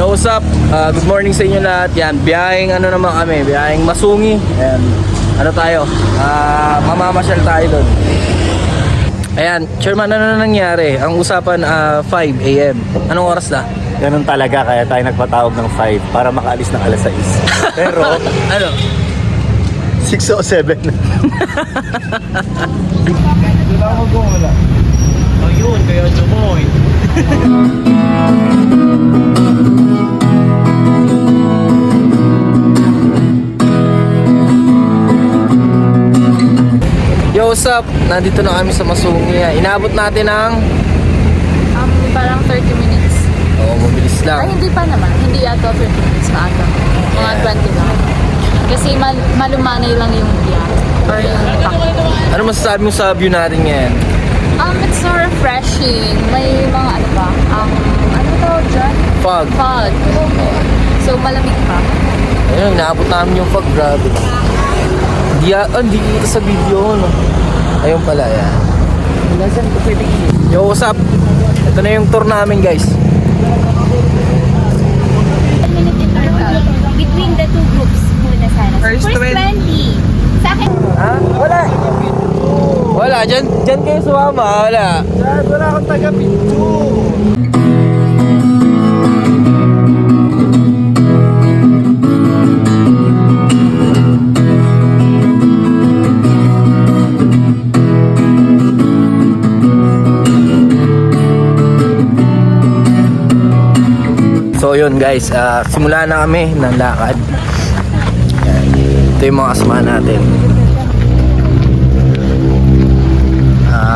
Yo, what's up? Uh, good morning sa inyo lahat. Yan, biyaheng ano naman kami, biyaheng masungi. Ayan, ano tayo? Ah, mamamasyal tayo doon. Ayan, Chairman, ano na nangyari? Ang usapan ah, 5 a.m. Anong oras na? Ganun talaga, kaya tayo nagpatawag ng 5 para makaalis ng alas 6. Pero, Ano? 6 o 7 na. Ayun, kaya tumoy. Yo, what's up? Nandito na kami sa Masungi. Inaabot natin ang... Um, parang 30 minutes. Oo, mabilis Ay, lang. hindi pa naman. Hindi yata 30 minutes maaga. Mga 20 lang. Kasi mal malumanay lang yung biyahe. Or yung. Ano masasabi mo sa view natin ngayon? Um, it's so refreshing. May mga ano ba? Um, ano tawag dyan? Fog. Fog. So, malamig pa. Ayun, inaabot namin yung fog. Grabe. Hindi, ah, hindi kita sa video, no? Ayun pala, yan. Yo, what's up? Ito na yung tour namin, guys. between the two groups muna sana. First first 20. Sa akin, Ha? Wala. Wala, dyan, dyan kayo sumama. Wala. Dad, wala akong taga-picture. So yun guys, ah, simula na kami ng lakad. Ito yung mga kasama natin.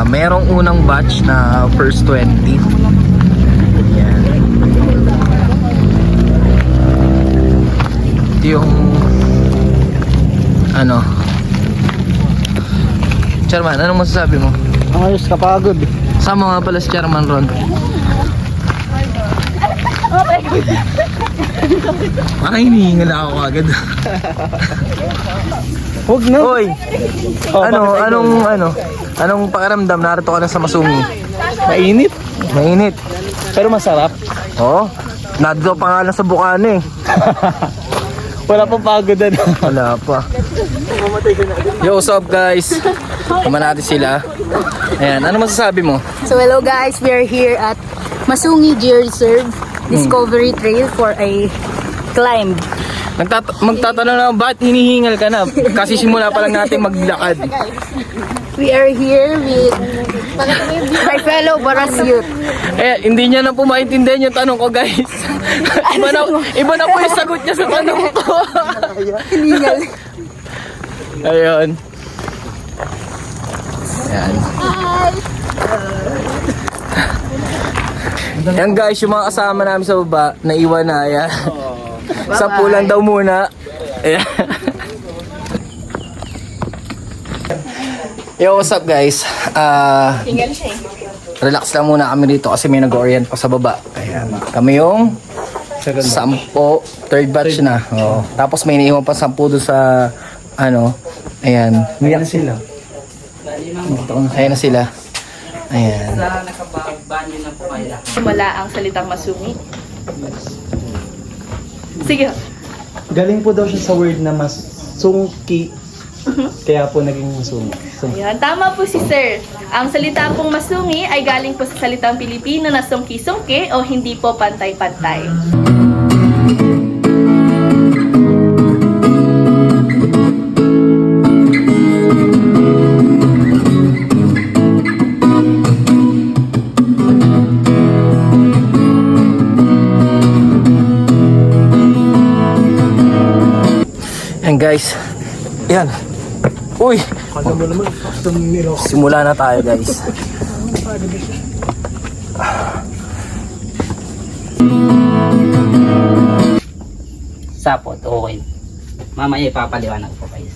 Merong unang batch na first 20. Yan. Ito yung ano Chairman, anong masasabi mo? Ayos, kapagod. Sama nga pala si Chairman Ron. Ay, hinihingal ako agad. Huwag na. Hoy! Oh, ano, bakit anong, ano, anong pakiramdam? Narito ka na sa Masungi. Mainit. Mainit. Pero masarap. Oo. Nadto pa nga lang sa Bukana eh. Wala pang pagod na. Wala pa. Yo, what's up guys? Tama natin sila. Ayan, ano masasabi mo? So, hello guys. We are here at Masungi Deer Reserve Discovery Trail for a climb. Nagtat magtatanong na ba't hinihingal ka na? Kasi simula pa lang natin maglakad. We are here with my fellow Baras youth. Eh, hindi niya na po maintindihan yung tanong ko guys. iba, na, iba na po yung sagot niya sa tanong ko. Hiningal. Ayun. Ayan. Yan guys, yung mga kasama namin sa baba, naiwan na yan. Sampu lang daw muna. Ayan. Yo, what's up guys? Ah, relax lang muna kami dito kasi may nag-orient pa sa baba. Ayan. Kami yung sampo, third batch na. Oh. Tapos may iniwan pa sampu doon sa ano, ayan. Umiyak sila. Ayan na sila. Ayan. wala ang salitang masungit. Sige. Galing po daw siya sa word na mas sungki. Kaya po naging sung. sung. Ayan, tama po si Sir. Ang salita pong masungi ay galing po sa salitang Pilipino na sungki-sungki o hindi po pantay-pantay. Ayan guys. Ayan. Uy! Simula na tayo guys. sapot, okay. Mamaya ipapaliwanag ko kayo.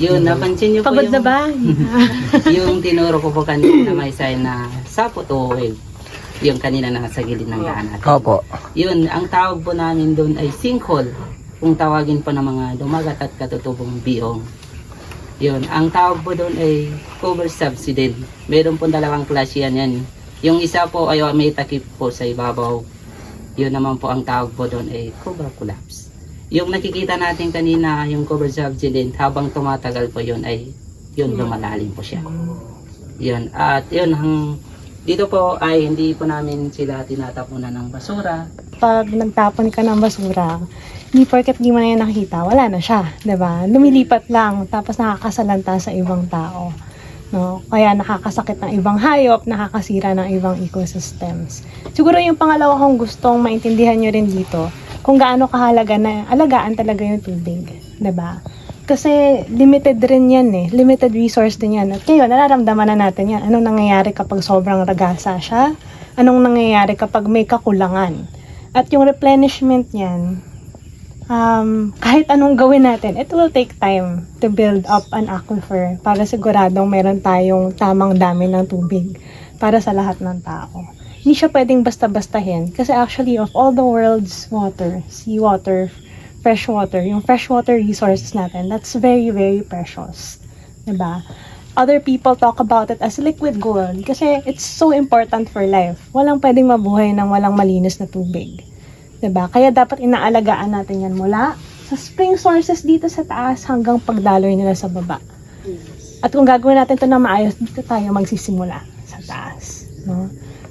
Yun, napansin niyo po Pagod yung, na ba? yung tinuro ko po kanina na may sign na sapot o okay. Yung kanina nasa gilid ng daan natin. Opo. Yun, ang tawag po namin doon ay sinkhole. Kung tawagin po ng mga dumagat at katutubong biong. Yun, ang tawag po doon ay cover subsidence. Meron po dalawang klase yan yan. Yung isa po ay may takip po sa ibabaw. Yun naman po ang tawag po doon ay cover collapse. Yung nakikita natin kanina, yung cover subsidence, habang tumatagal po yun ay yun lumalalim po siya. Yun, at yun, ang, dito po ay hindi po namin sila tinatapunan ng basura. pag nagtapon ka ng basura, hindi porket di mo na yan nakikita, wala na siya, 'di ba? Lumilipat lang, tapos nakakasalanta sa ibang tao. No? Kaya nakakasakit ng ibang hayop, nakakasira ng ibang ecosystems. Siguro yung pangalawa kong gustong maintindihan nyo rin dito, kung gaano kahalaga na alagaan talaga yung tubig, ba? Kasi limited rin yan eh. Limited resource din yan. At ngayon, nararamdaman na natin yan. Anong nangyayari kapag sobrang ragasa siya? Anong nangyayari kapag may kakulangan? At yung replenishment niyan, um, kahit anong gawin natin, it will take time to build up an aquifer para siguradong meron tayong tamang dami ng tubig para sa lahat ng tao. Hindi siya pwedeng basta-bastahin kasi actually of all the world's water, seawater, fresh water, yung freshwater resources natin, that's very, very precious. 'Di ba? Other people talk about it as liquid gold kasi it's so important for life. Walang pwedeng mabuhay ng walang malinis na tubig. 'Di ba? Kaya dapat inaalagaan natin yan mula sa spring sources dito sa taas hanggang pagdaloy nila sa baba. At kung gagawin natin ito na maayos, dito tayo magsisimula sa taas. No?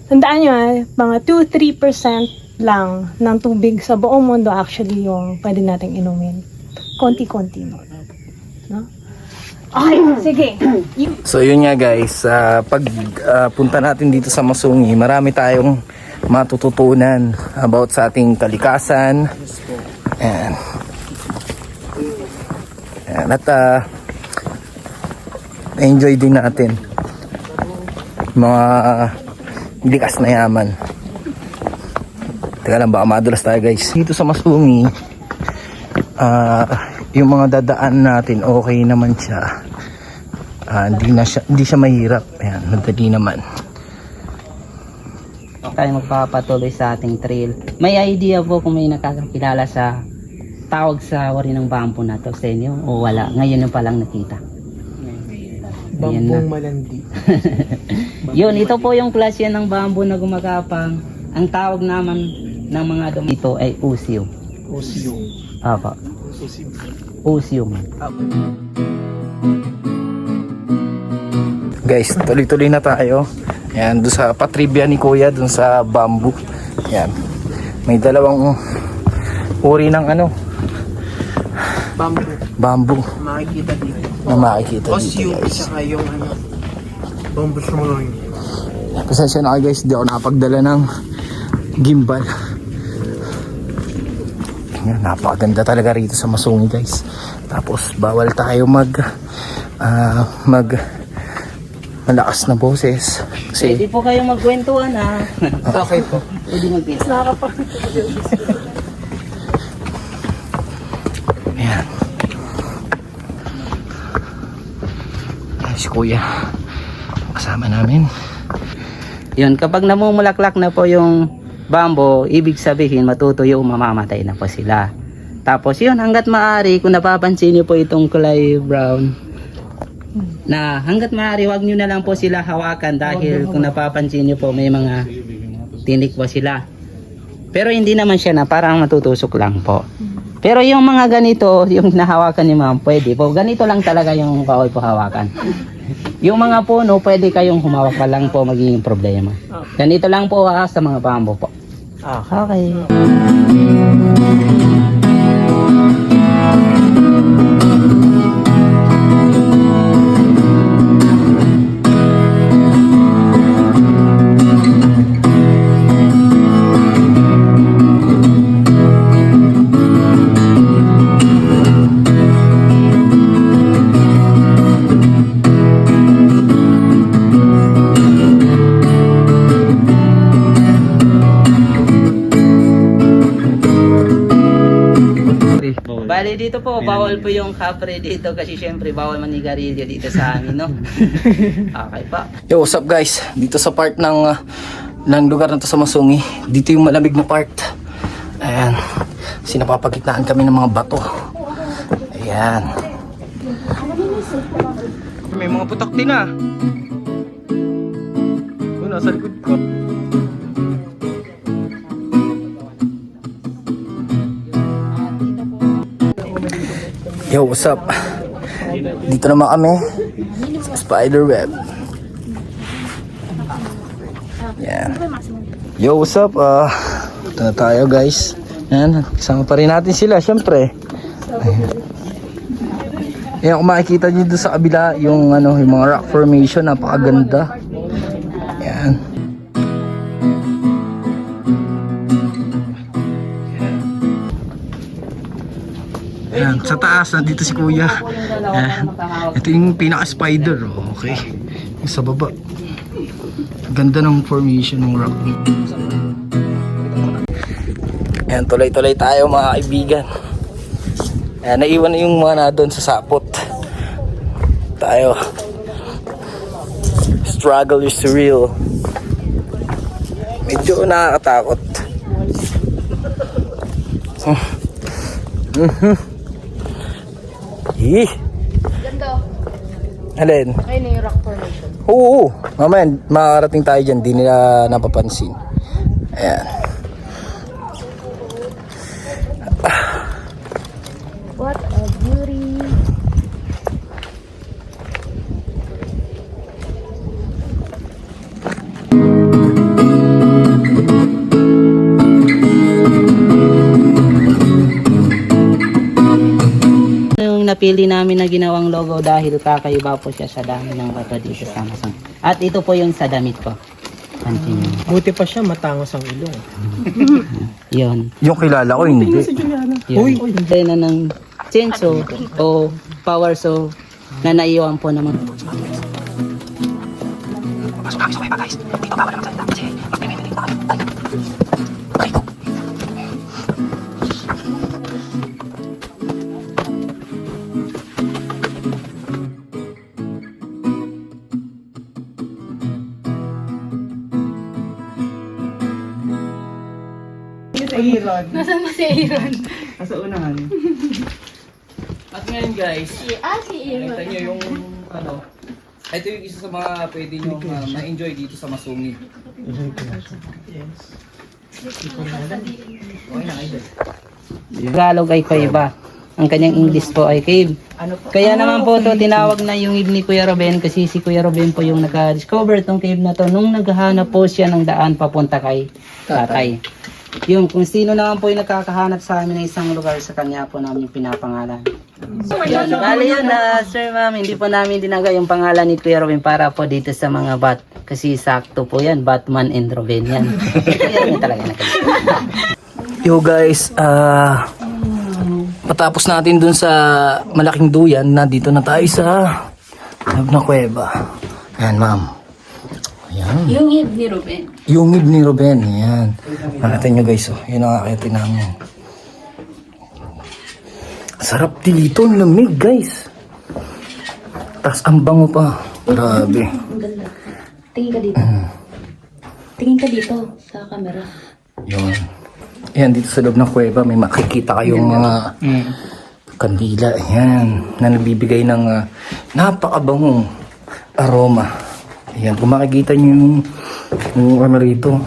Tandaan nyo, ah, mga 2-3% lang ng tubig sa buong mundo actually yung pwede nating inumin. Konti-konti nun. No? Okay, sige. So yun nga guys, ah, pag ah, punta natin dito sa Masungi, marami tayong matututunan about sa ating kalikasan. Ayan. Ayan. At ah, enjoy din natin mga likas na yaman. Teka lang, baka madulas tayo guys. Dito sa Masungi, ah, yung mga dadaan natin, okay naman siya. Ah, hindi na siya, hindi siya mahirap. Ayan, madali naman. tayo magpapatuloy sa ating trail. May idea po kung may nakakakilala sa tawag sa wari ng bamboo na to sa inyo o wala? Ngayon yung palang nakita. Ayan na. Bambong malandi. Yun, ito po yung klase yan ng bamboo na gumakapang. Ang tawag naman ng mga dumi ito ay usiyo. Osyong. Apa, usiyo. Guys, tuloy-tuloy na tayo. Ayan, doon sa patribya ni Kuya, doon sa bamboo. Ayan. May dalawang uri ng ano, Bamboo. bamboo Makikita dito. na makikita dito guys. saka yung ano. Bamboo shmurong. Pasensya na kayo guys, di ako nakapagdala ng gimbal. Yan, napakaganda talaga rito sa Masungi guys. Tapos bawal tayo mag ah, mag malakas na boses. Kasi Pwede po kayong magkwentuhan ha. Okay po. Pwede magpisa. Ayan. Ayan si Kuya. Kasama namin. Yun, kapag namumulaklak na po yung bamboo, ibig sabihin matutuyo, mamamatay na po sila. Tapos yun, hanggat maaari, kung napapansin niyo po itong kulay brown, na hanggat maaari, wag niyo na lang po sila hawakan dahil kung napapansin niyo po may mga tinik po sila. Pero hindi naman siya na parang matutusok lang po. Pero yung mga ganito, yung nahawakan ni ma'am, pwede po. Ganito lang talaga yung bawal po hawakan. Yung mga puno, pwede kayong humawak pa lang po magiging problema. Ganito lang po ha, sa mga bamboo po. Ah. Okay. Bali dito po, bawal po yung kapre dito kasi syempre bawal manigarilyo dito sa amin, no? Okay pa. Yo, what's up guys? Dito sa part ng ah, ng lugar na to sa Masungi. Dito yung malamig na part. Ayan. Sinapapagitnaan kami ng mga bato. Ayan. May mga putak din ah. Oh, nasa likod ko. Yo, what's up? Dito naman kami sa Spiderweb. Yan. Yo, what's up? Ah, ito na tayo guys. Yan, kasama pa rin natin sila, syempre. Ayan. Yan, kung makikita nyo doon sa kabila, yung, ano, yung mga rock formation, napakaganda. Yan, sa taas, nandito si kuya. Yan. Ito yung pinaka-spider, oh, okay. Sa baba. Ganda ng formation ng rock. Yan, tuloy-tuloy tayo mga kaibigan. Ayan, naiwan na yung mga na doon sa sapot. Tayo. Struggle is real. Medyo nakakatakot. Mhm. Eh. Ganda. Alin? Ayun na yung rock formation. Oo, mamaya makakarating tayo dyan, di nila napapansin. Ayan. Napili namin na ginawang logo dahil kakaiba po siya sa dami ng bato dito sa Amazon. At ito po yung sa damit ko. Continue. Buti pa siya, matangos ang ilong. Yun. Yung kilala ko, hindi. Yun. Uy! na ng senso o power so na naiwan po naman. Nasa unahan. At ngayon guys, Ah, si nakita nyo yung ano, ito yung isa sa mga pwede nyo uh, ma-enjoy dito sa Masumi. Okay na, idol. Tagalog ay kaiba. Ang kanyang English po ay cave. Kaya naman po to tinawag na yung ni Kuya Ruben kasi si Kuya Ruben po yung naka-discover tong cave na to nung naghahanap po siya ng daan papunta kay tatay. Yung kung sino naman po yung nakakahanap sa amin ng isang lugar sa kanya po namin pinapangalan. Bali yun na, sir ma'am, hindi po namin dinaga yung pangalan ni Kuya Ruben para po dito sa mga bat. Kasi sakto po yan, Batman and Ruben yan. yan yung talaga nakikita. Yo guys, ah matapos natin dun sa malaking duyan, nandito na tayo sa loob ng kuweba. Ayan, ma'am. Ayan. Yung head ni Ruben. Yung ngib ni Ruben, ayan. Nakita nyo guys, oh. Yun ang akitin namin. Sarap dito, ang lamig guys. Tapos ang bango pa. Grabe. Tingin ka dito. Tingin ka dito sa camera. Yun. Ayan, dito sa loob ng kuweba, may makikita kayong mga kandila. Ayan, na nagbibigay ng ah, napakabangong aroma. Ayan, kung makikita nyo yung, yung ano rito,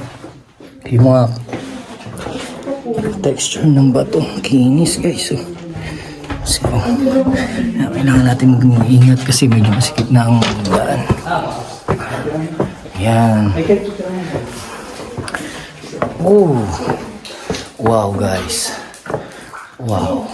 yung mga texture ng bato. Kinis guys. Oh. So, ayan, kailangan natin mag-ingat kasi medyo masikip na ang daan. Ayan. Oh. Wow, guys. Wow,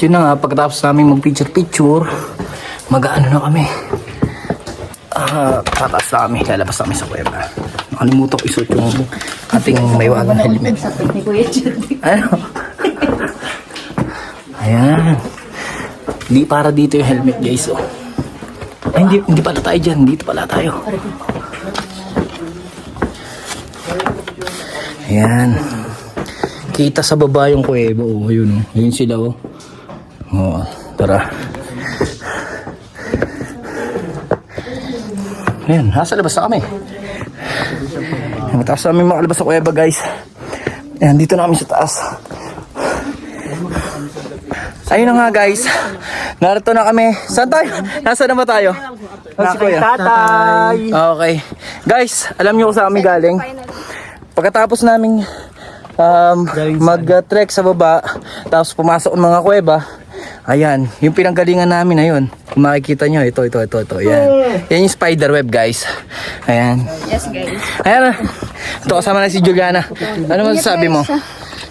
At yun na nga, pagkatapos namin mag-picture-picture, mag-ano na kami. Ah, tataas na kami, lalabas na kami sa kuweba. Nakalimutan ko isuot yung ating may wagang helmet. Ano? Ayan. Hindi para dito yung helmet guys. Oh. Ay, hindi, hindi pala tayo dyan. Dito pala tayo. Ayan. kita sa baba yung kuweba. Oh, ayun oh. Ayun sila oh. Oh, tara. Ayan, nasa labas na kami. Mataas namin makalabas sa kuweba guys. Ayan, dito na kami sa taas. Ayun na nga guys. Narito na kami. Saan tayo? Nasaan na ba tayo? Si Kuya. Tatay! Okay. Guys, alam niyo kung saan kami galing? Pagkatapos naming um, mag-trek sa baba, tapos pumasok ng mga kuweba, ayan, yung pinanggalingan namin na yun. Kung makikita nyo, ito, ito, ito, ito. Yan. Yan yung spider web, guys. Ayan. Yes, guys. Ayan na. Ito kasama na si Juliana. Ano masasabi mo?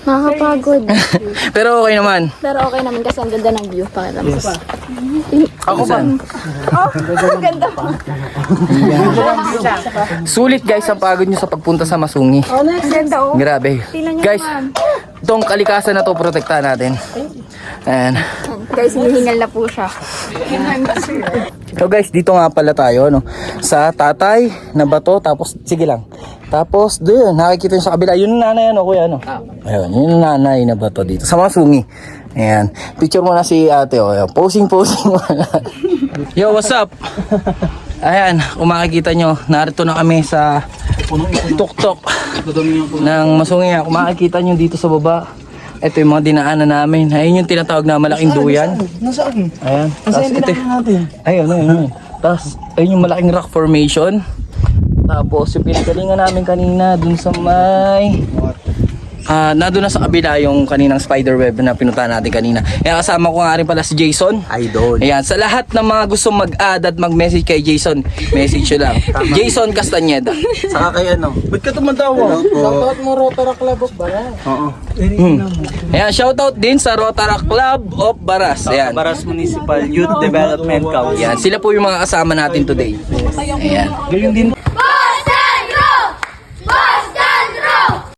Nakakapagod. Pero okay naman. Pero okay naman kasi ang ganda ng view. Pakita mo. Ako ba? Sulit guys ang pagod nyo sa pagpunta sa Masungi. Oh, ganda oh. Grabe. Guys, itong kalikasan na to protektahan natin. Ayan. Guys, hinihingal na po siya. So guys, dito nga pala tayo no. Sa tatay na bato tapos sige lang. Tapos doon nakikita nyo sa kabila, yun yung nanay ano kuya ano. Ayun, yun yung nanay na bato dito sa mga sungi. Ayan. Picture mo na si ate oh. Ayan. Posing posing mo na. Yo, what's up? Ayan, kung makikita nyo, narito na kami sa tuktok ng masungi. Kung makikita nyo dito sa baba, ito yung mga dinaanan namin. Ayun yung tinatawag na malaking duyan. Nasaan? Ayan. Nasaan ito, dinaanan natin? ayun, ayun, ayun. Tapos, ayun yung malaking rock formation. Tapos, yung pinagalingan namin kanina, dun sa may... Ah, na doon na sa kabila yung kaninang spider web na pinuntahan natin kanina. Kaya kasama ko nga rin pala si Jason. Idol. Ayan, sa lahat ng mga gusto mag-add at mag-message kay Jason, message nyo lang. Jason Castañeda. Saka kay ano? Ba't ka tumatawa? Shoutout mo Rotary Club of Baras. Oo. Hmm. Ayan, shoutout din sa Rotaract Club of Baras. Ayan. Baras Municipal Youth Development Council. Ayan, sila po yung mga kasama natin today. Ayan. Gayon din